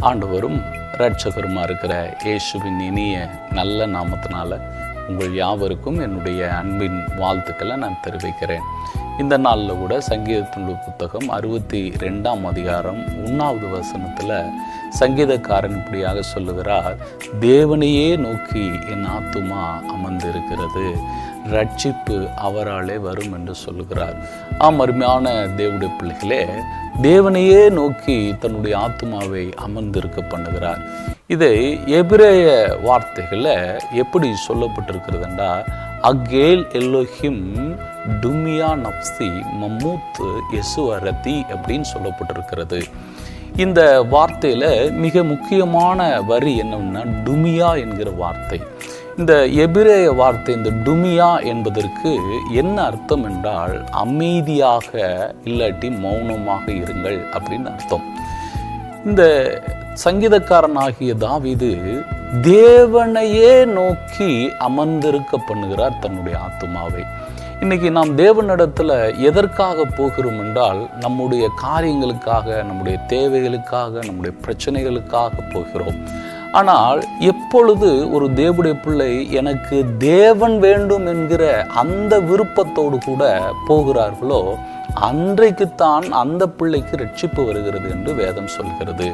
ஆண்டவரும் ரட்சகருமா இருக்கிற இயேசுவின் இனிய நல்ல நாமத்தினால உங்கள் யாவருக்கும் என்னுடைய அன்பின் வாழ்த்துக்களை நான் தெரிவிக்கிறேன். இந்த நாளில் கூட சங்கீதத்தினுடைய புத்தகம் அறுபத்தி ரெண்டாம் அதிகாரம் ஒன்றாவது வசனத்தில் சங்கீதக்காரன் இப்படியாக சொல்லுகிறார் தேவனையே நோக்கி என் ஆத்துமா அமர்ந்திருக்கிறது ரட்சிப்பு அவராலே வரும் என்று சொல்லுகிறார். ஆம் அருமையான தேவடைய பிள்ளைகளே தேவனையே நோக்கி தன்னுடைய ஆத்மாவை அமர்ந்திருக்க பண்ணுகிறார். இதை எபிரேய வார்த்தைகளில் எப்படி சொல்லப்பட்டிருக்கிறதுண்டா அகேல் எல்லோஹிம் டுமியா நப்சி மம்மூத் எசுவரதி அப்படின்னு சொல்லப்பட்டிருக்கிறது. இந்த வார்த்தையில் மிக முக்கியமான வரி என்னன்னா டுமியா என்கிற வார்த்தை. இந்த எபிரேய வார்த்தை இந்த டுமியா என்பதற்கு என்ன அர்த்தம் என்றால் அமைதியாக இல்லாட்டி மௌனமாக இருங்கள் அப்படின்னு அர்த்தம். இந்த சங்கீதக்காரனாகிய தாவிது தேவனையே நோக்கி அமர்ந்திருக்க பண்ணுகிறார் தன்னுடைய ஆத்துமாவை. இன்றைக்கி நாம் தேவனிடத்தில் எதற்காக போகிறோம் என்றால் நம்முடைய காரியங்களுக்காக நம்முடைய தேவைகளுக்காக நம்முடைய பிரச்சனைகளுக்காக போகிறோம். ஆனால் எப்பொழுது ஒரு தேவடைய பிள்ளை எனக்கு தேவன் வேண்டும் என்கிற அந்த விருப்பத்தோடு கூட போகிறார்களோ அன்றைக்குத்தான் அந்த பிள்ளைக்கு ரட்சிப்பு வருகிறது என்று வேதம் சொல்கிறது.